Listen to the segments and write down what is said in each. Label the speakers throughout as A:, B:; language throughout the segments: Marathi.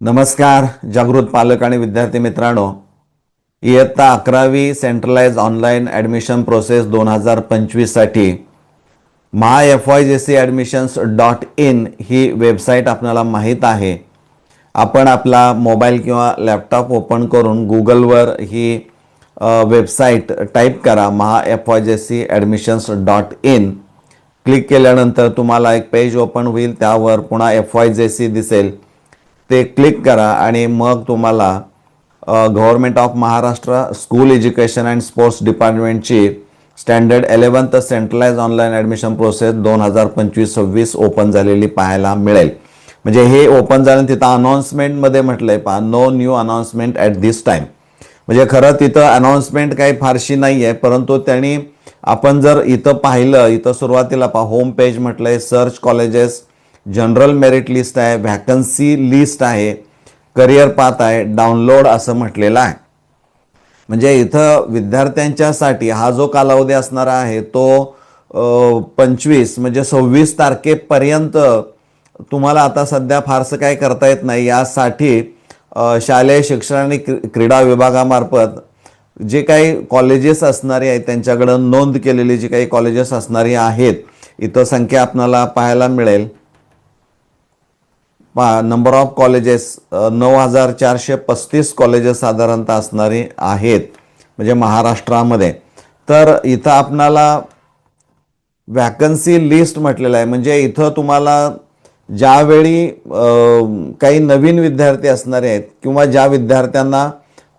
A: नमस्कार जागृत पालक आणि विद्यार्थी मित्रांनो. इयत्ता अकरावी सेंट्रलाइज ऑनलाईन ॲडमिशन प्रोसेस दोन हजार पंचवीससाठी Maha F Y J C admissions dot in he website आपल्याला माहीत आहे. आपण आपला मोबाईल किंवा लॅपटॉप ओपन करून गुगलवर ही वेबसाईट टाईप करा Maha F Y J C admissions dot in click केल्यानंतर तुम्हाला एक पेज ओपन होईल त्यावर पुन्हा एफ वाय जे सी दिसेल. ते क्लिक करा आणि मग तुम्हाला government of Maharashtra school education and sports डिपार्टमेंटची standard eleventh centralize online admission process दोन हजार पंचवीस सव्वीस ओपन झालेली पाहायला मिळेल. म्हणजे हे ओपन झालं तिथं अनाऊन्समेंटमध्ये म्हटलं आहे पहा no new announcement at this time म्हणजे खरं तिथं अनाऊन्समेंट काही फारशी नाही आहे परंतु त्यांनी आपण जर इथं पाहिलं इथं सुरुवातीला पहा होम पेज म्हटलं आहे search colleges general merit list आहे व्हॅकन्सी लिस्ट आहे करिअर पाथ आहे डाउनलोड असं म्हटलेलं आहे. म्हणजे इथं विद्यार्थ्यांच्यासाठी हा जो कालावधी असणारा आहे तो पंचवीस म्हणजे सव्वीस तारखेपर्यंत तुम्हाला आता सध्या फारसं काय करता येत नाही. यासाठी शालेय शिक्षण आणि क्रीडा विभागामार्फत जे काही कॉलेजेस असणारे आहेत त्यांच्याकडं नोंद केलेली जी काही कॉलेजेस असणारी आहेत इथं संख्या आपणाला पाहायला मिळेल. पा नंबर ऑफ कॉलेजेस नऊ हजार चारशे पस्तीस कॉलेजेस साधारणतः असणारी आहेत म्हणजे महाराष्ट्रामध्ये. तर इथं आपणाला वॅकन्सी लिस्ट म्हटलेलं आहे. म्हणजे इथं तुम्हाला ज्यावेळी काही नवीन विद्यार्थी असणारे आहेत किंवा ज्या विद्यार्थ्यांना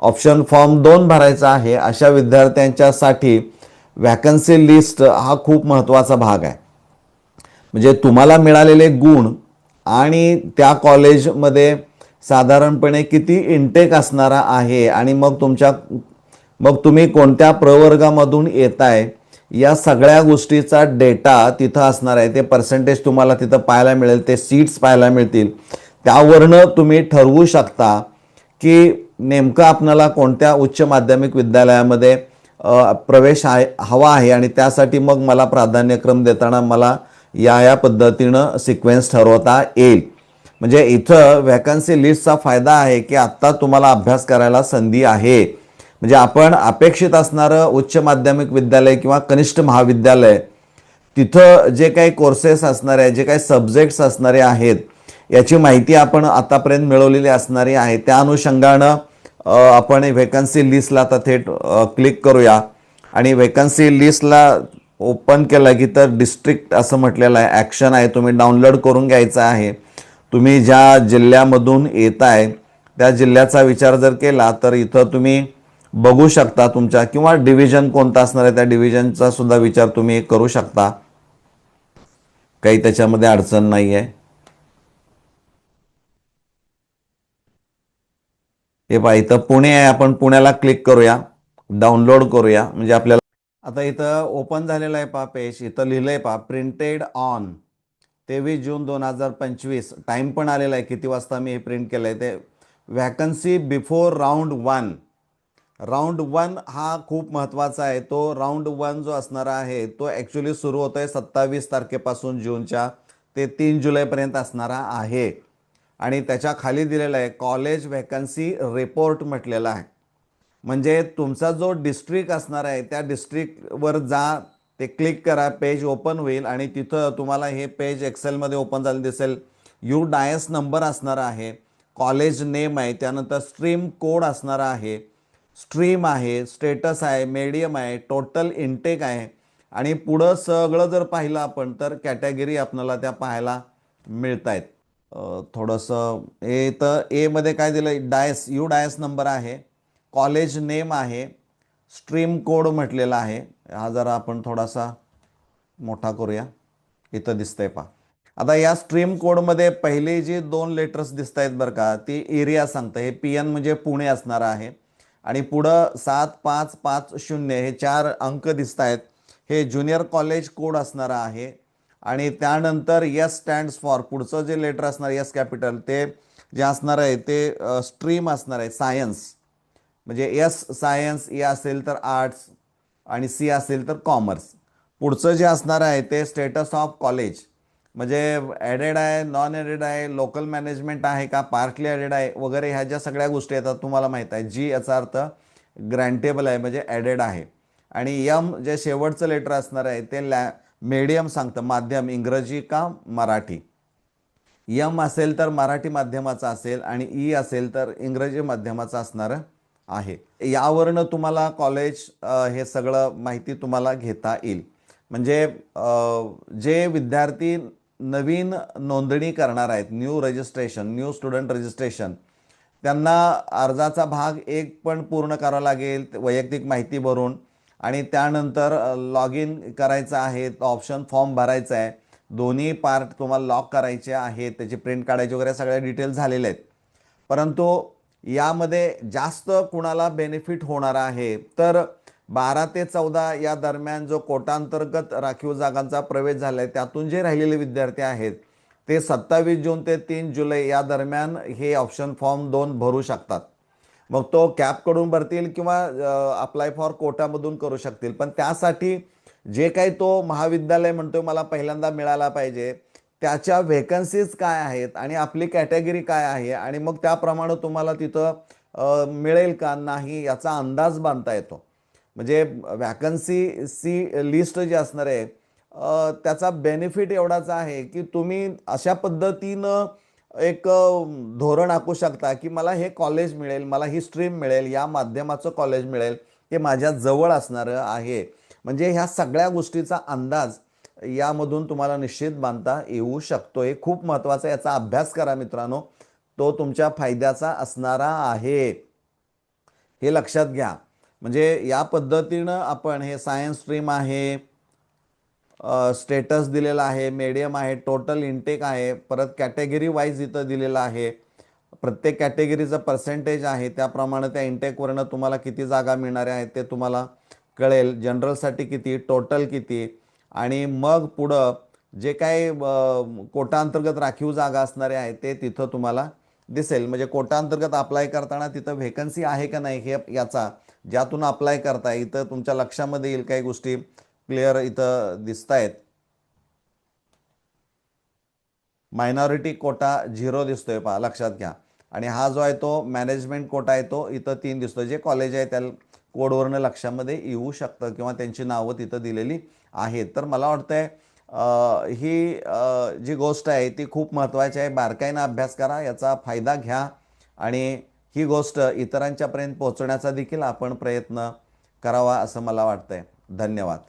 A: ऑप्शन फॉर्म दोन भरायचा आहे अशा विद्यार्थ्यांच्यासाठी वॅकन्सी लिस्ट हा खूप महत्त्वाचा भाग आहे. म्हणजे तुम्हाला मिळालेले गुण आणि त्या कॉलेजमध्ये साधारणपणे किती इंटेक असणारा आहे आणि मग तुमच्या मग तुम्ही कोणत्या प्रवर्गामधून येताय या सगळ्या गोष्टीचा डेटा तिथं असणार आहे. ते पर्सेंटेज तुम्हाला तिथं पाहायला मिळेल ते सीट्स पाहायला मिळतील. त्यावरनं तुम्ही ठरवू शकता की नेमकं आपणाला कोणत्या उच्च माध्यमिक विद्यालयामध्ये प्रवेश आहे हवा आहे आणि त्यासाठी मग मला प्राधान्यक्रम देताना मला या या पद्धतीनं सिक्वेन्स ठरवता येईल. म्हणजे इथं व्हॅकन्सी लिस्टचा फायदा आहे की आत्ता तुम्हाला अभ्यास करायला संधी आहे. म्हणजे आपण अपेक्षित असणारं उच्च माध्यमिक विद्यालय किंवा कनिष्ठ महाविद्यालय तिथं जे काही कोर्सेस असणारे जे काही सब्जेक्ट्स असणारे आहेत याची माहिती आपण आतापर्यंत मिळवलेली असणारी आहे. त्या अनुषंगानं आपण व्हेकन्सी लिस्टला आता थेट क्लिक करूया. आणि व्हेकन्सी लिस्टला ओपन केला की तर डिस्ट्रिक्ट असं म्हटलेलं आहे. ॲक्शन आहे. तुम्ही डाउनलोड करून घ्यायचं आहे. तुम्ही ज्या जिल्ह्यामधून येत आहे त्या जिल्ह्याचा विचार जर केला तर इथं तुम्ही बघू शकता तुमच्या किंवा डिव्हिजन कोणता असणार आहे त्या डिव्हिजनचा सुद्धा विचार तुम्ही करू शकता. काही त्याच्यामध्ये अडचण नाही आहे हे पहा इथं पुणे आहे. आपण पुण्याला क्लिक करूया. डाउनलोड करूया. म्हणजे आपल्याला आता इथं ओपन झालेलं आहे पहा पेज इथं लिहिलं आहे पहा प्रिंटेड ऑन तेवीस जून दोन हजार पंचवीस. टाईम पण आलेला आहे. किती वाजता मी हे प्रिंट केलं आहे ते? Vacancy before round one round one हा खूप महत्त्वाचा आहे. तो राऊंड वन जो असणारा आहे तो ॲक्च्युली सुरू होतो आहे सत्तावीस तारखेपासून जूनच्या ते तीन जुलैपर्यंत असणारा आहे. आणि त्याच्याखाली दिलेला आहे. कॉलेज व्हॅकन्सी रिपोर्ट म्हटलेला आहे. म्हणजे तुमचा जो डिस्ट्रिक्ट असणार आहे त्या डिस्ट्रिक्टवर जा ते क्लिक करा पेज ओपन होईल आणि तिथं तुम्हाला हे पेज एक्सेलमध्ये ओपन झालं दिसेल. यू डायस नंबर असणार आहे कॉलेज नेम आहे त्यानंतर स्ट्रीम कोड असणार आहे स्ट्रीम आहे स्टेटस आहे मीडियम आहे टोटल इनटेक आहे. आणि पुढं सगळं जर पाहिलं आपण तर कॅटेगरी आपल्याला त्या पाहायला मिळत आहेत थोडंसं ए तर एमध्ये काय दिलं डायस यू डायस नंबर आहे. कॉलेज नेम आहे स्ट्रीम कोड म्हटलेला आहे. हा जरा आपण थोडासा मोठा करूया. इथं दिसतंय पहा. आता या स्ट्रीम कोडमध्ये पहिली जी दोन लेटर्स दिसत आहेत बरं का ती एरिया सांगतं हे पी एन म्हणजे पुणे असणार आहे. आणि पुढं सात पाच पाच शून्य हे चार अंक दिसत आहेत हे ज्युनियर कॉलेज कोड असणार आहे. आणि त्यानंतर यस स्टँड्स फॉर पुढचं जे लेटर असणार यस कॅपिटल ते जे असणार आहे ते स्ट्रीम असणार आहे सायन्स म्हणजे एस सायन्स ए असेल तर आर्ट्स आणि सी असेल तर कॉमर्स पुढचं जे असणार आहे ते स्टेटस ऑफ कॉलेज म्हणजे ॲडेड आहे नॉन ॲडेड आहे लोकल मॅनेजमेंट आहे का पार्कली ॲडेड आहे वगैरे ह्या ज्या सगळ्या गोष्टी येतात तुम्हाला माहीत आहे जी याचा अर्थ ग्रँटेबल आहे म्हणजे ॲडेड आहे. आणि यम जे शेवटचं लेटर असणार आहे ते लॅ मीडियम सांगतं माध्यम इंग्रजी का मराठी. यम असेल तर मराठी माध्यमाचा असेल आणि ई असेल तर इंग्रजी माध्यमाचा असणारं आहे. यावरनं तुम्हाला कॉलेज हे सगळं माहिती तुम्हाला घेता येईल. म्हणजे जे विद्यार्थी नवीन नोंदणी करणार आहेत new registration new student registration त्यांना अर्जाचा भाग एक पण पूर्ण करावा लागेल वैयक्तिक माहिती भरून आणि त्यानंतर लॉग इन करायचं आहे ऑप्शन फॉर्म भरायचा आहे. दोन्ही पार्ट तुम्हाला लॉक करायचे आहेत त्याची प्रिंट काढायची वगैरे सगळ्या डिटेल्स झालेल्या आहेत. परंतु यामध्ये जास्त कुणाला बेनिफिट होणार आहे? तर बारा ते चौदा या दरम्यान जो कोटांतर्गत राखीव जागांचा प्रवेश झाला आहे त्यातून जे राहिलेले विद्यार्थी आहेत ते सत्तावीस जून ते तीन जुलै या दरम्यान हे ऑप्शन फॉर्म दोन भरू शकतात. मग तो कॅपकडून भरतील किंवा अप्लाय फॉर कोटामधून करू शकतील. पण त्यासाठी जे काही तो महाविद्यालय म्हणतोय मला पहिल्यांदा मिळाला पाहिजे. त्याच्या व्हेकन्सीज काय आहेत आणि आपली कॅटेगरी काय आहे आणि मग त्याप्रमाणे तुम्हाला तिथं मिळेल का नाही याचा अंदाज बांधता येतो. म्हणजे वॅकन्सी सी लिस्ट जी असणार आहे त्याचा बेनिफिट एवढाच आहे की तुम्ही अशा पद्धतीनं एक धोरण आखू शकता की मला हे कॉलेज मिळेल मला ही स्ट्रीम मिळेल या माध्यमाचं कॉलेज मिळेल ते माझ्या जवळ असणारं आहे. म्हणजे ह्या सगळ्या गोष्टीचा अंदाज यामधून तुम्हाला निश्चित बांधता येऊ शकतो. हे खूप महत्त्वाचं आहे. याचा अभ्यास करा मित्रांनो. तो तुमच्या फायद्याचा असणारा आहे. हे लक्षात घ्या. म्हणजे या पद्धतीनं आपण हे सायन्स स्ट्रीम आहे स्टेटस दिलेला आहे मीडियम आहे टोटल इंटेक आहे परत कॅटेगरी वाईज इथं दिलेलं आहे. प्रत्येक कॅटेगरीचं पर्सेंटेज आहे. त्याप्रमाणे त्या इंटेकवरनं तुम्हाला किती जागा मिळणाऱ्या आहेत ते तुम्हाला कळेल. जनरलसाठी किती टोटल किती आणि मग पुढं जे काही अ, कोटांतर्गत राखीव जागा असणारे आहेत ते तिथं तुम्हाला दिसेल. म्हणजे कोटांतर्गत अप्लाय करताना तिथं व्हेकन्सी आहे का नाही हे याचा ज्यातून अप्लाय करताय इथं तुमच्या लक्षामध्ये येईल काही गोष्टी क्लिअर इथं दिसत आहेत मायनॉरिटी कोटा झिरो दिसतोय पहा लक्षात घ्या. आणि हा जो आहे तो मॅनेजमेंट कोटा आहे तो इथं तीन दिसतोय. जे कॉलेज आहे त्या कोडवरनं लक्षामध्ये येऊ शकतं किंवा त्यांची नावं तिथं दिलेली आहेत. तर मला वाटतं आहे ही जी गोष्ट आहे ती खूप महत्त्वाची आहे. बारकाईनं अभ्यास करा याचा फायदा घ्या आणि ही गोष्ट इतरांच्यापर्यंत पोहोचण्याचा देखील आपण प्रयत्न करावा असं मला वाटतं आहे धन्यवाद.